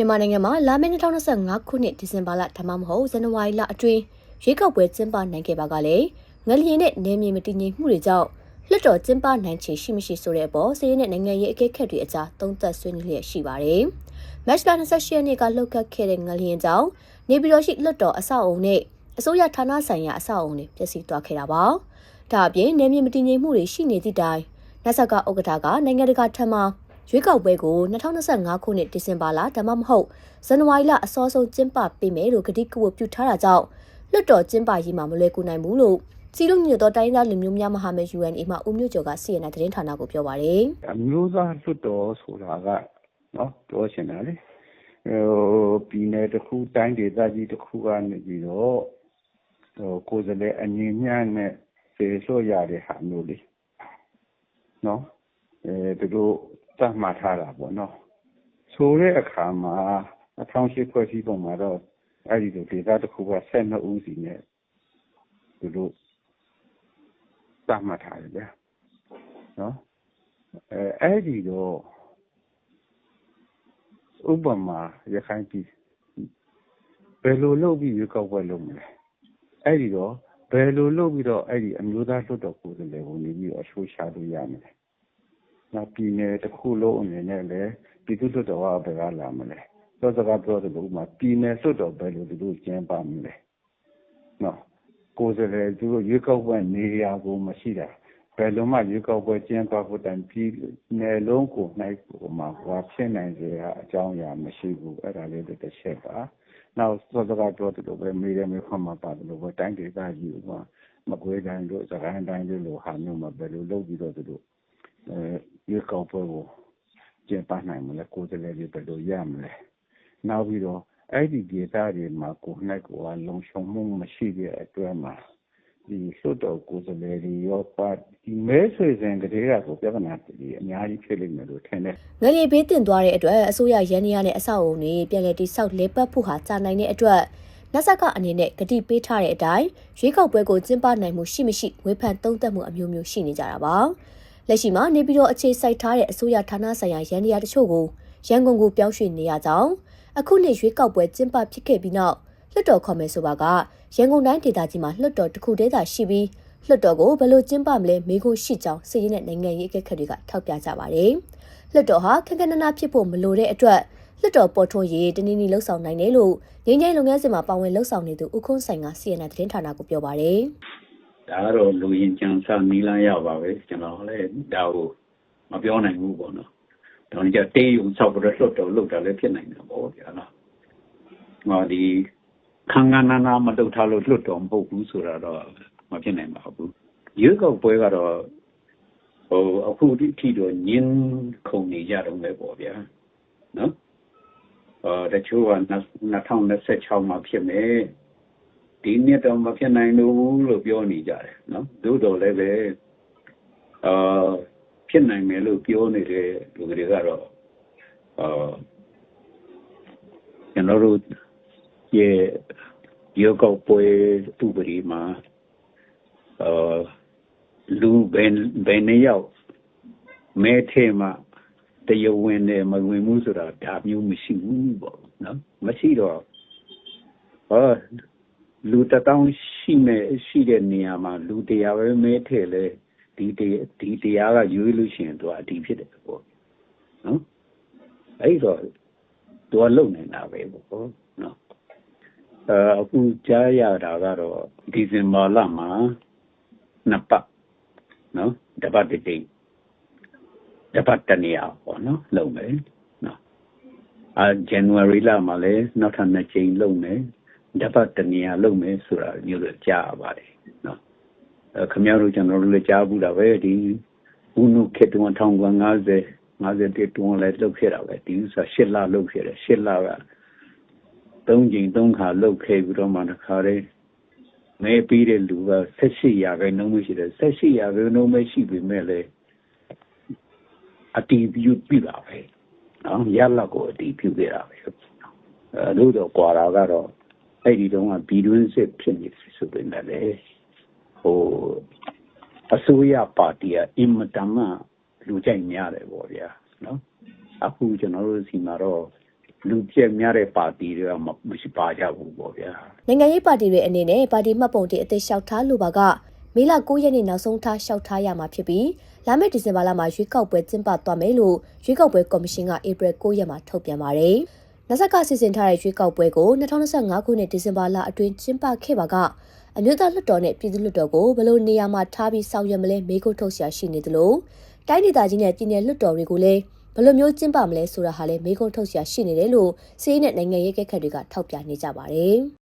မြန်မာနိုင်ငံမှာလာမယ့်2025ခုနှစ်ဒီဇင်ဘာလဒါမှမဟုတ်ဇန်နဝါရီလအတွင်းရွေးကောက်ပွဲကျင်းပနိုင်ခဲ့ပါကလည်းငလျင်နဲ့နေမြေမတည်ငြိမ်မှုတွေကြောင့်လွှတ်တော်ကျင်းပနိုင်ခြေရှိမရှိဆိုတဲ့အပေါ်စီးရဲနဲ့နိုင်ငံရေးအကဲခတ်တွေအကြားသုံးသပ်ဆွေးနွေးလျက်ရှိပါတယ်။မတ်လ28ရက်နေ့ကလှုပ်ခတ်ခဲ့တဲ့ငလျင်ကြောင့်နေပြည်တော်ရှိလွှတ်တော်အဆောက်အုံနဲ့အစိုးရဌာနဆိုင်ရာအဆောက်အုံတွေပျက်စီးသွားခဲ့တာပါ။ဒါအပြင်နေမြေမတည်ငြိမ်မှုတွေရှိနေသည့်တိုင်နတ်ဆက်ကဥက္ကဋ္ဌကနိုင်ငံတကာထံမှ ရွေးကောက်ပွဲကို2025ခုနှစ်ဒီဇင်ဘာလဒါမှမဟုတ်ဇန်နဝါရီလအစောဆုံးကျင်းပပေးမယ်လို့ကတိကဝတ်ပြုထားတာကြောင့်လွှတ်တော်ကျင်းပရေးမှာမလွယ်ကူနိုင်ဘူးလို့စီလုံးညွတ်သောတိုင်းသားလူမျိုးများမဟာမိတ် UNA မှဦးမျိုးကျော်က CNN သတင်းဌာနကိုပြောပါတယ်အမျိုးသားလွှတ်တော်ဆိုတာကနော်ပြောချင်တာလေဟိုပြည်နယ်တစ်ခုတိုင်းဒေသကြီးတစ်ခုကနေပြီးတော့ဟိုကိုယ်စားလှယ်အငြင်းညံ့နဲ့စေဆို့ရတဲ့ဟာမျိုးလေနော်အဲသူတို့ သတ်မှတ်ထားတာပေါ့နော်ဆိုတဲ့အခါမှာ2008ဖွဲ့စည်းပုံမှာတော့အဲ့ဒီလိုဒေသတစ်ခုက12ဦးစီနဲ့သူတို့သတ်မှတ်ထားတယ်ဗျာနော်အဲအဲ့ဒီတော့ဥပမာရခိုင်ပြည်ဘယ်လိုလုပ်ပြီးရွေးကောက်ပွဲလုပ်မလဲအဲ့ဒီတော့ဘယ်လိုလုပ်ပြီးတော့အဲ့ဒီအမျိုးသားလွှတ်တော်ကိုယ်စားလှယ်ကိုနေပြီးတော့အဆိုးရှာလို့ရမလဲ နောက်ပြည်နယ်တစ်ခုလုံးအနေနဲ့လည်းပြည်သူ့လွှတ်တော်ကဘယ်ကလာမလဲသောစကားပြောတယ်လို့ဥပမာပြည်နယ်လွှတ်တော်ဘယ်လိုသူတို့ကျင်းပမလဲနော်ကိုယ်စားလှယ်သူတို့ရွေးကောက်ပွဲနေရာကိုမရှိတာဘယ်လိုမှရွေးကောက်ပွဲကျင်းပဖို့တိုင်ပြည်နယ်လုံးကိုနိုင်ကိုမှဟောဖြစ်နိုင်စေအကြောင်းအရာမရှိဘူးအဲ့ဒါလေးတစ်ချက်ပါနောက်သောစကားပြောတယ်လို့ပဲမေးတယ်မေးခွန်းမှာပါတယ်လို့ပဲတိုင်းဒေသကြီးဥပမာမကွေးတိုင်းတို့စကိုင်းတိုင်းတို့လိုဟာမျိုးမှာဘယ်လိုလုပ်ပြီးတော့သူတို့အဲ ရွေးကောက်ပွဲကို ကျင်းပနိုင်မလဲ ကိုယ်စားလှယ်တွေ ဘယ်လိုရမလဲ နောက်ပြီးတော့ အဲ့ဒီဒေသတွေမှာကိုယ်၌ကိုယ်က လုံခြုံမှုမရှိတဲ့အတွက်မှာဒီလွှတ်တော်ကိုယ်စားလှယ်တွေရောပါဒီမဲဆွေစဉ်ကလေးကကို ပြဿနာတွေ အများကြီးဖြစ်လိမ့်မယ်လို့ ထင်တယ်။ငလျင်ဘေးတင်သွားတဲ့အတွက် အစိုးရရန်နေရနဲ့ အဆောက်အုံတွေ ပြည်လည်တိဆောက်လဲပတ်ဖို့ဟာ ကြာနိုင်တဲ့အတွက်နတ်ဆက်ကအနေနဲ့ဂတိပေးထားတဲ့အတိုင်း ရွေးကောက်ပွဲကို ကျင်းပနိုင်မှု ရှိမရှိ ဝေဖန်သုံးသပ်မှုအမျိုးမျိုး ရှိနေကြတာပါ။ လက်ရှိမှာနေပြည်တော်အခြေစိုက်ထားတဲ့အစိုးရဌာနဆိုင်ရာရန်နေရတချို့ကိုရန်ကုန်ကိုပြောင်းရွှေ့နေရကြောင်းအခုနှစ်ရွေးကောက်ပွဲကျင်းပဖြစ်ခဲ့ပြီးနောက်လွှတ်တော်ခေါ်မယ်ဆိုပါကရန်ကုန်တိုင်းဒေသကြီးမှာလွှတ်တော်တစ်ခုတည်းသာရှိပြီးလွှတ်တော်ကိုဘယ်လိုကျင်းပမလဲမေးခွန်းရှိကြောင်းစစ်ရေးနဲ့နိုင်ငံရေးအကဲခတ်တွေကထောက်ပြကြပါတယ်။လွှတ်တော်ဟာခက်ခက်နနာဖြစ်ဖို့မလိုတဲ့အတွက်လွှတ်တော်ပေါ်ထွန်းရေးတနည်းနည်းလှုပ်ဆောင်နိုင်တယ်လို့ငင်းငိမ့်လုပ်ငန်းစဉ်မှာပါဝင်လှုပ်ဆောင်နေသူဦးခွန်းဆိုင်က CNN သတင်းဌာနကိုပြောပါတယ် ဒါကတော့လူရင်ကြံစနီးလန်းရပါပဲကျွန်တော်လည်းဒါကိုမပြောနိုင်ဘူးပေါ့နော်။ဒါကြတေးုံဆောက်ပြီးတော့လွတ်တော်လုပ်တာလည်းဖြစ်နိုင်တယ်ပေါ့ဗျာနော်။ဟောဒီခန်းကန်းနာနာမတုတ်ထားလို့လွတ်တော်မဟုတ်ဘူးဆိုတာတော့မဖြစ်နိုင်ပါဘူး။ရွေးကောက်ပွဲကတော့ဟိုအခုဒီထိတော့ညင်းခုန်နေကြတော့ပဲပေါ့ဗျာ။နော်။အော်တချို့က2026မှာဖြစ်မယ်။ ဒီနှစ်တော့မဖြစ်နိုင်ဘူးလို့ပြောနေကြတယ်နော်သို့တော်လည်းပဲအာဖြစ်နိုင်မယ်လို့ပြောနေတဲ့လူတွေကတော့အာကျွန်တော်တို့ရဲ့ယောဂပွဲဥပဒေမှာအာလူဘယ်ဘယ်နှစ်ယောက်မဲထဲမှာတရဝင်တယ်မဝင်ဘူးဆိုတာဒါမျိုးမရှိဘူးပေါ့နော်မရှိတော့ဟော လူတတောင်းရှိမဲ့ရှိတဲ့နေရာမှာလူတရားပဲမဲထဲလဲဒီတရားဒီတရားကရွေးလို့ရှိရင်သူအတီးဖြစ်တယ်ပေါ့နော်အဲ့တော့သူကလုံနေတာပဲပေါ့နော်အဲအခုကြားရတာကတော့ဒီဇင်ဘာလမှာနှစ်ပတ်နော်တပတ်တစ်တိတပတ်တနေရာပေါ့နော်လုံမယ်နော်အာဇန်နဝါရီလမှာလည်းနောက်ထပ်နှစ်ကြိမ်လုံမယ် တပတ်တနေရာလုပ်မယ်ဆိုတာမျိုးတော့ကြားရပါတယ်နော်အဲခမရတို့ကျွန်တော်တို့လည်းကြားဘူးတာပဲဒီဦးနုခေတ္တ1950 50တုန်းလည်းလုပ်ခဲ့တာပဲဒီဥစ္စာ၈လလုပ်ခဲ့တယ်၈လက၃ကြိမ်၃ခါလုပ်ခဲ့ပြီးတော့မှတစ်ခါတည်းမဲပြီးတဲ့လူက18ရာခိုင်နှုန်းမရှိတယ်18ရာခိုင်နှုန်းမရှိပေမဲ့လည်းအတီးပြုပြတာပဲနော်ရလကိုအတီးပြုခဲ့တာပဲအဲလို့တော့ကွာတာကတော့ အဲ့ဒီတုန်းကပြည်တွင်းစစ်ဖြစ်နေဆိုပေမဲ့လည်းဟိုအစိုးရပါတီကအင်မတန်မှလူကြိုက်များတယ်ပေါ့ဗျာနော်အခုကျွန်တော်တို့စီမှာတော့လူပြည့်များတဲ့ပါတီတွေကမမရှိပါကြဘူးပေါ့ဗျာနိုင်ငံရေးပါတီတွေအနေနဲ့ပါတီမှတ်ပုံတင်အသစ်လျှောက်ထားလိုပါကမေလ9ရက်နေ့နောက်ဆုံးထားလျှောက်ထားရမှာဖြစ်ပြီးလာမယ့်ဒီဇင်ဘာလမှာရွေးကောက်ပွဲကျင်းပသွားမယ်လို့ရွေးကောက်ပွဲကော်မရှင်ကဧပြီ9ရက်မှာထုတ်ပြန်ပါတယ်။ နစကစီစဉ်ထားတဲ့ရွေးကောက်ပွဲကို2025ခုနှစ်ဒီဇင်ဘာလအတွင်းကျင်းပခဲ့ပါကအမျိုးသားလွှတ်တော်နဲ့ပြည်သူ့လွှတ်တော်ကိုဘယ်လိုနေရာမှာထားပြီးဆောင်ရွက်မလဲမေးခွန်းထုတ်ရှာရှိနေသလိုတိုင်းဒေသကြီးနဲ့ပြည်내လွှတ်တော်တွေကိုလည်းဘယ်လိုမျိုးကျင်းပမလဲဆိုတာဟာလည်းမေးခွန်းထုတ်ရှာရှိနေတယ်လို့စီးရီးနဲ့နိုင်ငံရေးကက်ခတ်တွေကထောက်ပြနေကြပါတယ်။